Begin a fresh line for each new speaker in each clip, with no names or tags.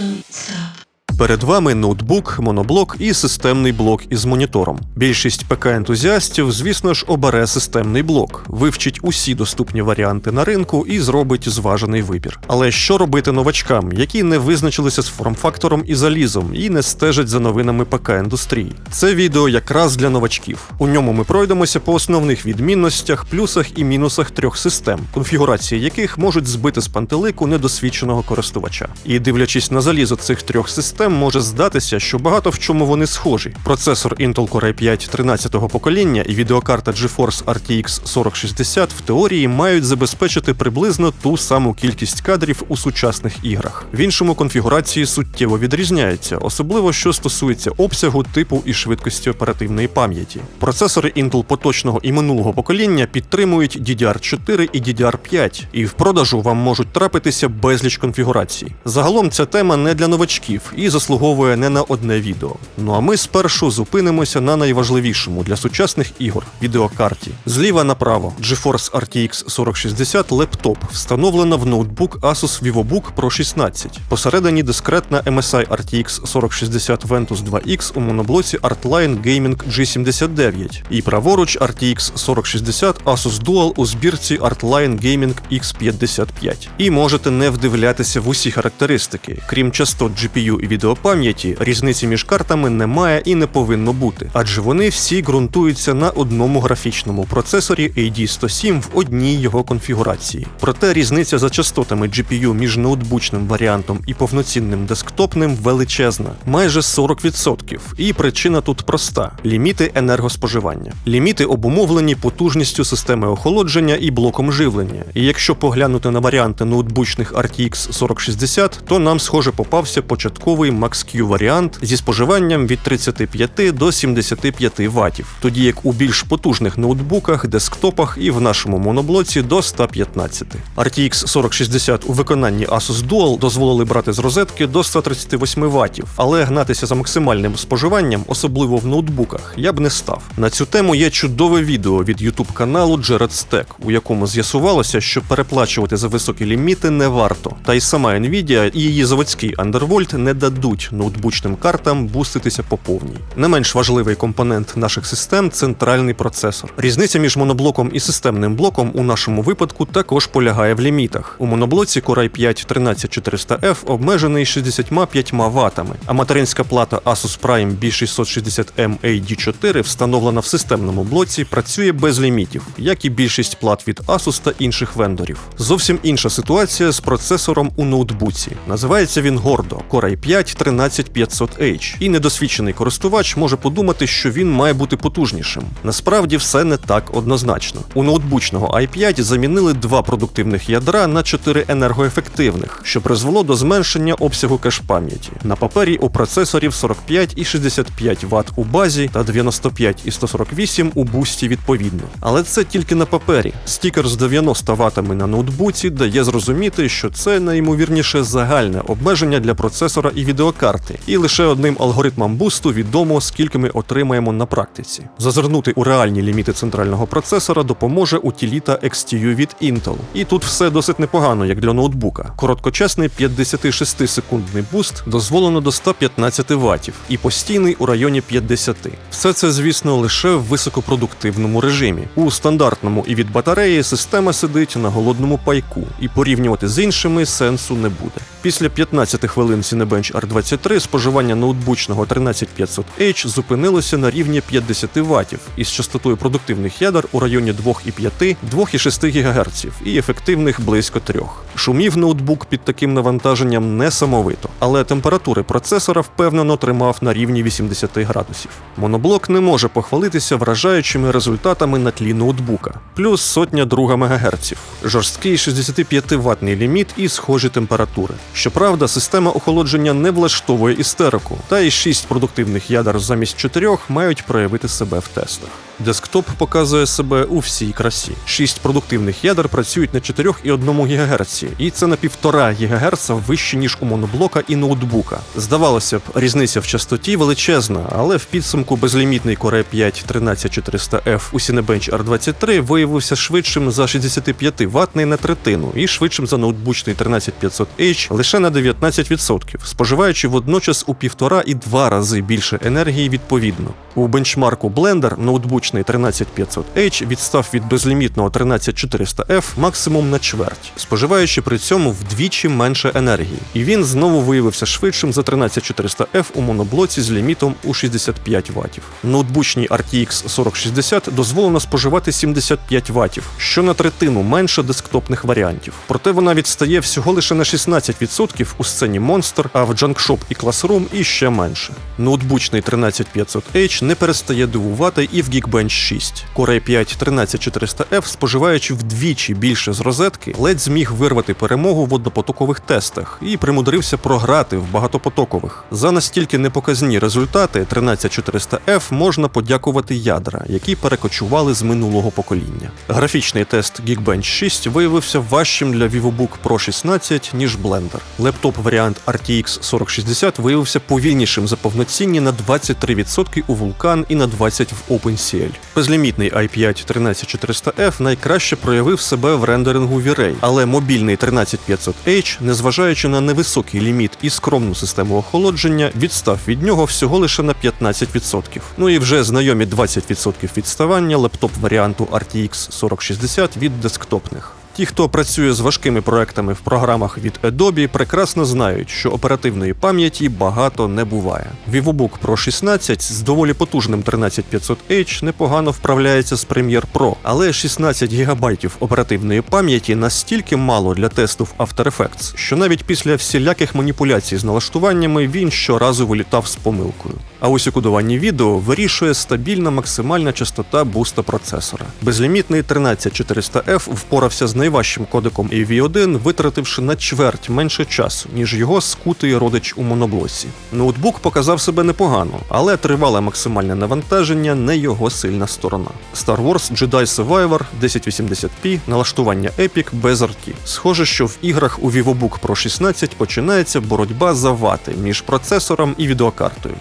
Don't stop.
Перед вами ноутбук, моноблок і системний блок із монітором. Більшість ПК-ентузіастів, звісно ж, обере системний блок, вивчить усі доступні варіанти на ринку і зробить зважений вибір. Але що робити новачкам, які не визначилися з форм-фактором і залізом, і не стежать за новинами ПК-індустрії? Це відео якраз для новачків. У ньому ми пройдемося по основних відмінностях, плюсах і мінусах трьох систем, конфігурації яких можуть збити з пантелику недосвідченого користувача. І дивлячись на залізо цих трьох систем, може здатися, що багато в чому вони схожі. Процесор Intel Core i5 13-го покоління і відеокарта GeForce RTX 4060 в теорії мають забезпечити приблизно ту саму кількість кадрів у сучасних іграх. В іншому конфігурації суттєво відрізняються, особливо що стосується обсягу, типу і швидкості оперативної пам'яті. Процесори Intel поточного і минулого покоління підтримують DDR4 і DDR5, і в продажу вам можуть трапитися безліч конфігурацій. Загалом ця тема не для новачків і заслуговує не на одне відео. Ну а ми спершу зупинимося на найважливішому для сучасних ігор відеокарті. Зліва направо GeForce RTX 4060 лептоп встановлена в ноутбук Asus VivoBook Pro 16. Посередині дискретна MSI RTX 4060 Ventus 2X у моноблоці Artline Gaming G79 і праворуч RTX 4060 Asus Dual у збірці Artline Gaming X55. І можете не вдивлятися в усі характеристики. Крім частот GPU і відеопам'яті, різниці між картами немає і не повинно бути, адже вони всі ґрунтуються на одному графічному процесорі AD107 в одній його конфігурації. Проте різниця за частотами GPU між ноутбучним варіантом і повноцінним десктопним величезна, майже 40%. І причина тут проста: ліміти енергоспоживання. Ліміти обумовлені потужністю системи охолодження і блоком живлення. І якщо поглянути на варіанти ноутбучних RTX 4060, то нам схоже попався початковий Max-Q варіант зі споживанням від 35 до 75 Вт, тоді як у більш потужних ноутбуках, десктопах і в нашому моноблоці до 115. RTX 4060 у виконанні Asus Dual дозволили брати з розетки до 138 Вт, але гнатися за максимальним споживанням, особливо в ноутбуках, я б не став. На цю тему є чудове відео від YouTube каналу Jared Stack, у якому з'ясувалося, що переплачувати за високі ліміти не варто. Та й сама Nvidia і її заводський Undervolt не дадуть ноутбучним картам буститися по повній. Не менш важливий компонент наших систем центральний процесор. Різниця між моноблоком і системним блоком у нашому випадку також полягає в лімітах. У моноблоці Core i5 13400F обмежений 65 ватами, а материнська плата Asus Prime B660M AD4 встановлена в системному блоці, працює без лімітів, як і більшість плат від Asus та інших вендорів. Зовсім інша ситуація з процесором у ноутбуці. Називається він гордо Core i5 13500H, і недосвідчений користувач може подумати, що він має бути потужнішим. Насправді все не так однозначно. У ноутбучного i5 замінили два продуктивних ядра на чотири енергоефективних, що призвело до зменшення обсягу кеш-пам'яті. На папері у процесорів 45 і 65 Вт у базі та 95 і 148 у бусті відповідно. Але це тільки на папері. Стікер з 90 ватами на ноутбуці дає зрозуміти, що це найімовірніше загальне обмеження для процесора і відеокарти, і лише одним алгоритмом бусту відомо, скільки ми отримаємо на практиці. Зазирнути у реальні ліміти центрального процесора допоможе утиліта XTU від Intel. І тут все досить непогано, як для ноутбука. Короткочасний 56-секундний буст дозволено до 115 Вт і постійний у районі 50. Все це, звісно, лише в високопродуктивному режимі. У стандартному і від батареї система сидить на голодному пайку, і порівнювати з іншими сенсу не буде. Після 15 хвилин Cinebench R23 споживання ноутбучного 13500H зупинилося на рівні 50 Вт із частотою продуктивних ядер у районі 2,5-2,6 ГГц і ефективних близько 3. Шумів ноутбук під таким навантаженням несамовито, але температури процесора впевнено тримав на рівні 80 градусів. Моноблок не може похвалитися вражаючими результатами на тлі ноутбука, плюс сотня друга МГц, жорсткий 65 ватний ліміт і схожі температури. Щоправда, система охолодження не влаштовує істерику, та й шість продуктивних ядер замість чотирьох мають проявити себе в тестах. Десктоп показує себе у всій красі. Шість продуктивних ядер працюють на 4,1 ГГц, і це на 1,5 ГГц вище ніж у моноблока і ноутбука. Здавалося б, різниця в частоті величезна, але в підсумку безлімітний Core 5 13400F у Cinebench R23 виявився швидшим за 65 ватний на третину і швидшим за ноутбучний 13500H лише на 19%, споживаючи водночас у півтора і два рази більше енергії відповідно. У бенчмарку Blender ноутбучний 13500H відстав від безлімітного 13400F максимум на чверть, споживаючи при цьому вдвічі менше енергії. І він знову виявився швидшим за 13400F у моноблоці з лімітом у 65 Вт. Ноутбучній RTX 4060 дозволено споживати 75 Вт, що на третину менше десктопних варіантів. Проте вона відстає всього лише на 16% у сцені Monster, а в Junkshop і Classroom і ще менше. Ноутбучний 13500H не перестає дивувати і в Geekbench 6. Core i5 13400F, споживаючи вдвічі більше з розетки, ледь зміг вирвати перемогу в однопотокових тестах і примудрився програти в багатопотокових. За настільки непоказні результати 13400F можна подякувати ядра, які перекочували з минулого покоління. Графічний тест Geekbench 6 виявився важчим для VivoBook Pro 16, ніж Blender. Лептоп варіант RTX 4060 виявився повільнішим за повноцінні на 23% у Vulkan і на 20% в OpenCL. Безлімітний i5 13400F найкраще проявив себе в рендерингу V-Ray, але мобільний 13500H, незважаючи на невисокий ліміт і скромну систему охолодження, відстав від нього всього лише на 15%. Ну і вже знайомі 20% відставання лептоп варіанту RTX 4060 від десктопних. Ті, хто працює з важкими проектами в програмах від Adobe, прекрасно знають, що оперативної пам'яті багато не буває. VivoBook Pro 16 з доволі потужним 13500H непогано вправляється з Premiere Pro, але 16 ГБ оперативної пам'яті настільки мало для тесту в After Effects, що навіть після всіляких маніпуляцій з налаштуваннями він щоразу вилітав з помилкою. А ось у кодуванні відео вирішує стабільна максимальна частота буста процесора. Безлімітний 13400F впорався з найважчим кодеком AV1, витративши на чверть менше часу, ніж його скутий родич у моноблоці. Ноутбук показав себе непогано, але тривале максимальне навантаження не його сильна сторона. Star Wars Jedi Survivor 1080p, налаштування Epic без RT. Схоже, що в іграх у VivoBook Pro 16 починається боротьба за вати між процесором і відеокартою.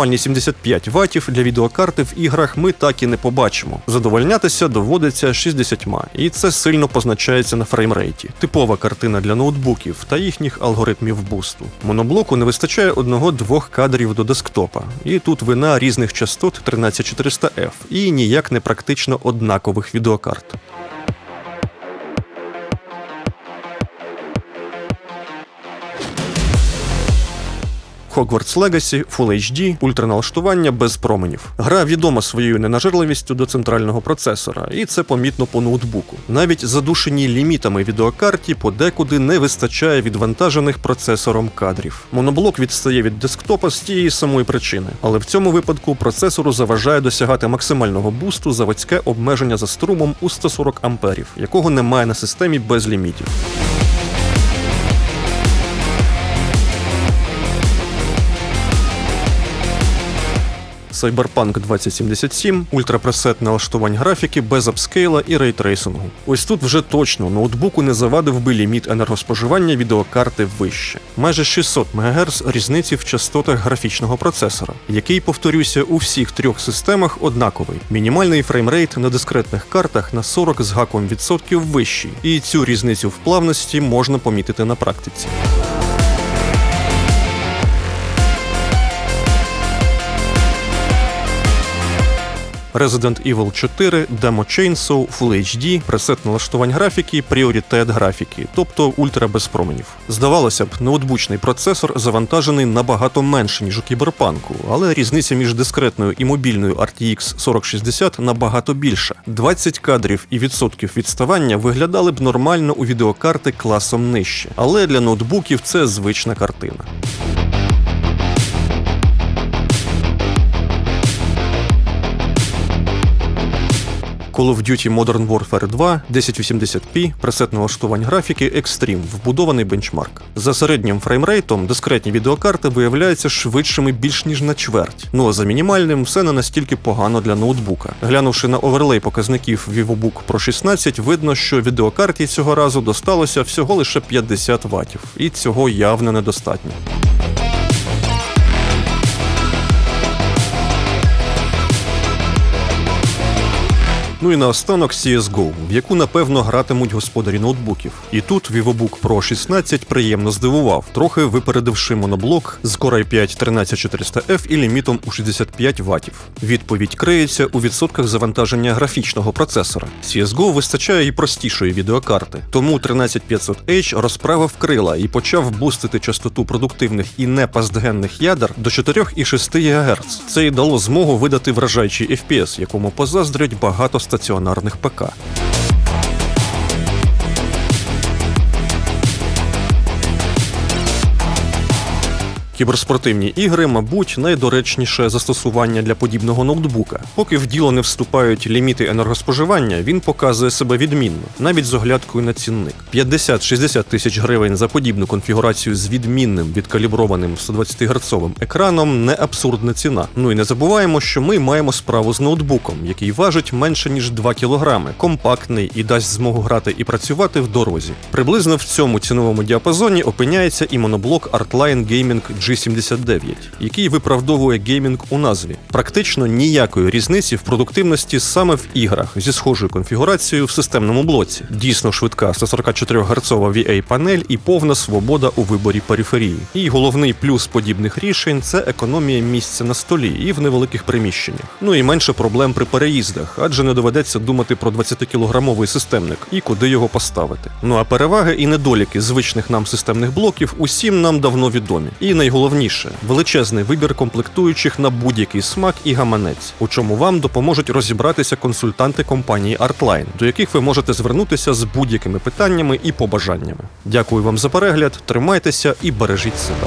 Максимальні 75 ватів для відеокарти в іграх ми так і не побачимо. Задовольнятися доводиться 60, і це сильно позначається на фреймрейті. Типова картина для ноутбуків та їхніх алгоритмів бусту. Моноблоку не вистачає одного-двох кадрів до десктопа, і тут вина різних частот 13400F і ніяк не практично однакових відеокарт. Hogwarts Legacy, Full HD, ультраналаштування без променів. Гра відома своєю ненажерливістю до центрального процесора, і це помітно по ноутбуку. Навіть задушеній лімітами відеокарті подекуди не вистачає відвантажених процесором кадрів. Моноблок відстає від десктопа з тієї самої причини, але в цьому випадку процесору заважає досягати максимального бусту заводське обмеження за струмом у 140 амперів, якого немає на системі без лімітів. Cyberpunk 2077, ультрапресет налаштувань графіки без апскейла і рейтрейсингу. Ось тут вже точно ноутбуку не завадив би ліміт енергоспоживання відеокарти вище. Майже 600 МГц різниці в частотах графічного процесора, який, повторюся, у всіх трьох системах однаковий. Мінімальний фреймрейт на дискретних картах на 40 з гаком відсотків вищий, і цю різницю в плавності можна помітити на практиці. Resident Evil 4, Demo Chainsaw, Full HD, пресет налаштувань графіки, пріоритет графіки, тобто ультра без променів. Здавалося б, ноутбучний процесор завантажений набагато менше, ніж у кіберпанку, але різниця між дискретною і мобільною RTX 4060 набагато більша. 20 кадрів і відсотків відставання виглядали б нормально у відеокарти класом нижче, але для ноутбуків це звична картина. Call of Duty Modern Warfare 2, 1080p, пресет налаштувань графіки Extreme, вбудований бенчмарк. За середнім фреймрейтом дискретні відеокарти виявляються швидшими більш ніж на чверть. Ну а за мінімальним все не настільки погано для ноутбука. Глянувши на оверлей показників VivoBook Pro 16, видно, що відеокарті цього разу досталося всього лише 50 ватів, і цього явно недостатньо. Ну і наостанок CSGO, в яку напевно гратимуть господарі ноутбуків. І тут VivoBook Pro 16 приємно здивував, трохи випередивши моноблок з Core i5 13400F і лімітом у 65 Вт. Відповідь криється у відсотках завантаження графічного процесора. CSGO вистачає і простішої відеокарти, тому 13500H розправив крила і почав бустити частоту продуктивних і непастгенних ядер до 4,6 ГГц. Це й дало змогу видати вражаючий FPS, якому позаздрять багато стаціонарних ПК. Кіберспортивні ігри, мабуть, найдоречніше застосування для подібного ноутбука. Поки в діло не вступають ліміти енергоспоживання, він показує себе відмінно, навіть з оглядкою на цінник. 50-60 тисяч гривень за подібну конфігурацію з відмінним відкаліброваним 120 герцовим екраном не абсурдна ціна. Ну і не забуваємо, що ми маємо справу з ноутбуком, який важить менше ніж 2 кілограми, компактний і дасть змогу грати і працювати в дорозі. Приблизно в цьому ціновому діапазоні опиняється і моноблок Artline Gaming G79, який виправдовує геймінг у назві. Практично ніякої різниці в продуктивності саме в іграх зі схожою конфігурацією в системному блоці. Дійсно швидка 144 герцова VA панель і повна свобода у виборі периферії. І головний плюс подібних рішень це економія місця на столі і в невеликих приміщеннях. Ну і менше проблем при переїздах, адже не доведеться думати про 20-кілограмовий системник і куди його поставити. Ну а переваги і недоліки звичних нам системних блоків усім нам давно відомі. І найголовніше величезний вибір комплектуючих на будь-який смак і гаманець, у чому вам допоможуть розібратися консультанти компанії Artline, до яких ви можете звернутися з будь-якими питаннями і побажаннями. Дякую вам за перегляд, тримайтеся і бережіть себе.